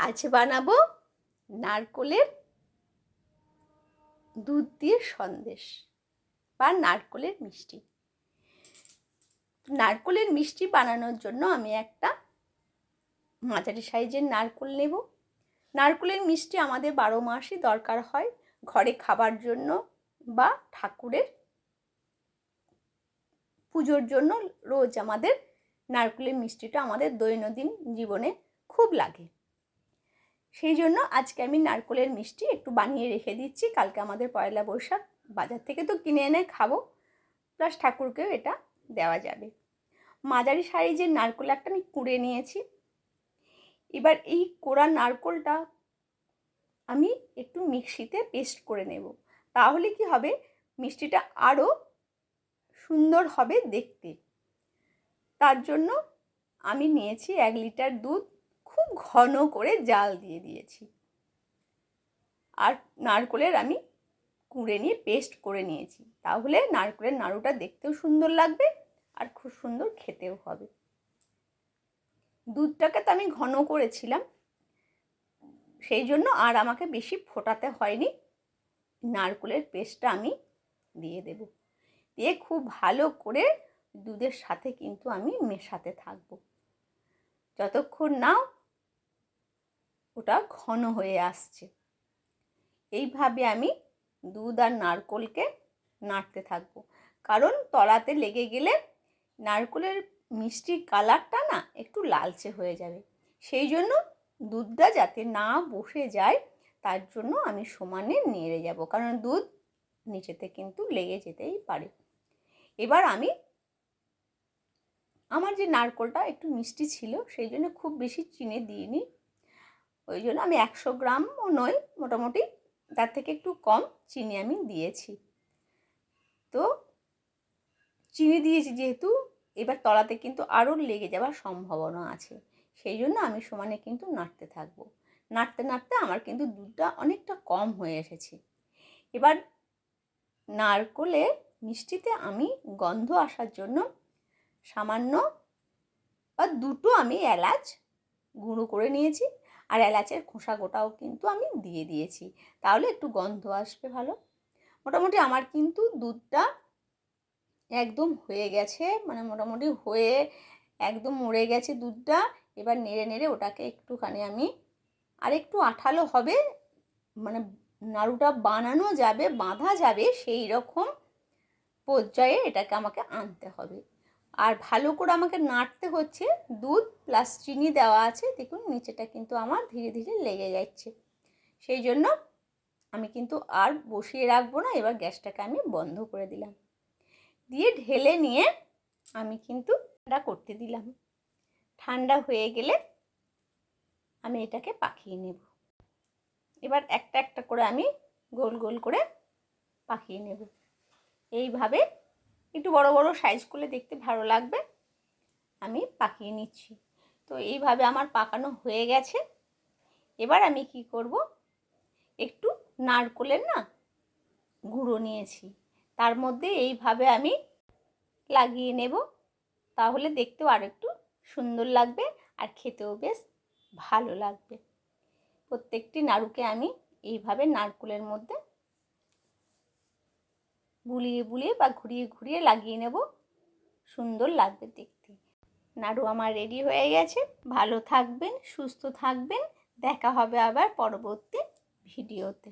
আজ বানাবো নারকোলের দুধ দিয়ে সন্দেশ বা নারকোলের মিষ্টি। নারকোলের মিষ্টি বানানোর জন্য আমি একটা মাঝারি সাইজের নারকোল নেব। নারকোলের মিষ্টি আমাদের বারো মাসই দরকার হয় ঘরে খাবার জন্য বা ঠাকুরের পুজোর জন্য রোজ আমাদের নারকেলের মিষ্টিটা আমাদের দৈনন্দিন জীবনে খুব লাগে। সেই জন্য আজকে আমি নারকেলের মিষ্টি একটু বানিয়ে রেখে দিচ্ছি। কালকে আমাদের পয়লা বৈশাখ, বাজার থেকে তো কিনে এনে খাব। প্লাস ঠাকুরকেও এটা দেওয়া যাবে। মাঝারি সাইজের নারকোল একটা আমি কুড়ে নিয়েছি। এবার এই কোড়া নারকোলটা আমি একটু মিক্সিতে পেস্ট করে নেব। তাহলে কি হবে? মিষ্টিটা আরও সুন্দর হবে দেখতে। তার জন্য আমি নিয়েছি এক লিটার দুধ। ঘন করে জাল দিয়ে দিয়েছি। আর নারকোলের আমি কুড়ে নিয়ে পেস্ট করে নিয়েছি। তাহলে নারকোলের নাড়ুটা দেখতেও সুন্দর লাগবে আর খুব সুন্দর খেতেও হবে। দুধটাকে তো আমি ঘন করেছিলাম। সেই জন্য আর আমাকে বেশি ফোটাতে হয়নি। নারকোলের পেস্টটা আমি দিয়ে দেব। দিয়ে খুব ভালো করে দুধের সাথে কিন্তু আমি মেশাতে থাকব। যতক্ষণ না ওটা ঘন হয়ে আসছে। এইভাবে আমি দুধ আর নারকোলকে নাড়তে থাকব। কারণ তলাতে লেগে গেলে নারকোলের মিষ্টির কালারটা না একটু লালচে হয়ে যাবে। সেই জন্য দুধটা যাতে না বসে যায়, তার জন্য আমি সমানে নেড়ে যাব। কারণ দুধ নিচেতে কিন্তু লেগে যেতেই পারে। এবার আমি আমার যে নারকোলটা একটু মিষ্টি ছিল, সেই জন্য খুব বেশি চিনি দিইনি। ওই জন্য আমি একশো গ্রামও নয় মোটামুটি তার থেকে একটু কম চিনি আমি দিয়েছি। তো চিনি দিয়েছি যেহেতু, এবার তলাতে কিন্তু আরও লেগে যাওয়ার সম্ভাবনা আছে। সেই জন্য আমি সমানে কিন্তু নাড়তে থাকব। নাড়তে নাড়তে আমার কিন্তু দুধটা অনেকটা কম হয়ে এসেছে। এবার নারকোলে মিষ্টিতে আমি গন্ধ আসার জন্য সামান্য বা দুটো আমি এলাচ গুঁড়ো করে নিয়েছি। আর এলাচের খোসা গোটাও কিন্তু আমি দিয়ে দিয়েছি। তাহলে একটু গন্ধ আসবে ভালো। মোটামুটি আমার কিন্তু দুধটা একদম হয়ে গেছে মানে মোটামুটি হয়ে একদম মরে গেছে দুধটা। এবার নেড়ে নেড়ে ওটাকে একটুখানি আমি আর একটু আঠালো হবে মানে নাড়ুটা বানানো যাবে, বাঁধা যাবে, সেই রকম পর্যায়ে এটাকে আমাকে আনতে হবে। আর ভালো করে আমাকে নাড়তে হচ্ছে, দুধ প্লাস চিনি দেওয়া আছে, দেখুন নিচেটা কিন্তু আমার ধীরে ধীরে লেগে যাচ্ছে। সেই জন্য আমি কিন্তু আর বসিয়ে রাখব না, এবার গ্যাসটাকে আমি বন্ধ করে দিলাম। দিয়ে ঢেলে নিয়ে আমি কিন্তু ঠান্ডা করতে দিলাম। ঠান্ডা হয়ে গেলে আমি এটাকে পাকিয়ে নেব। এবার একটা একটা করে আমি গোল গোল করে পাকিয়ে নেব। এইভাবে একটু বড় বড় সাইজ করলে দেখতে ভালো লাগবে। আমি পাকিয়ে নিচ্ছি। তো এইভাবে আমার পাকানো হয়ে গেছে। এবার আমি কি করব? একটু নারকোলের না গুঁড়ো নিয়েছি। তার মধ্যে এইভাবে আমি লাগিয়ে নেব। তাহলে দেখতেও আর একটু সুন্দর লাগবে আর খেতেও বেশ ভালো লাগবে। প্রত্যেকটি নাড়ুকে আমি এইভাবে নারকোলের মধ্যে বুলিয়ে বুলিয়ে বা ঘুরিয়ে ঘুরিয়ে লাগিয়ে নেব। সুন্দর লাগবে দেখতে। নাড়ু আমার রেডি হয়ে গেছে। ভালো থাকবেন, সুস্থ থাকবেন। দেখা হবে আবার পরবর্তী ভিডিওতে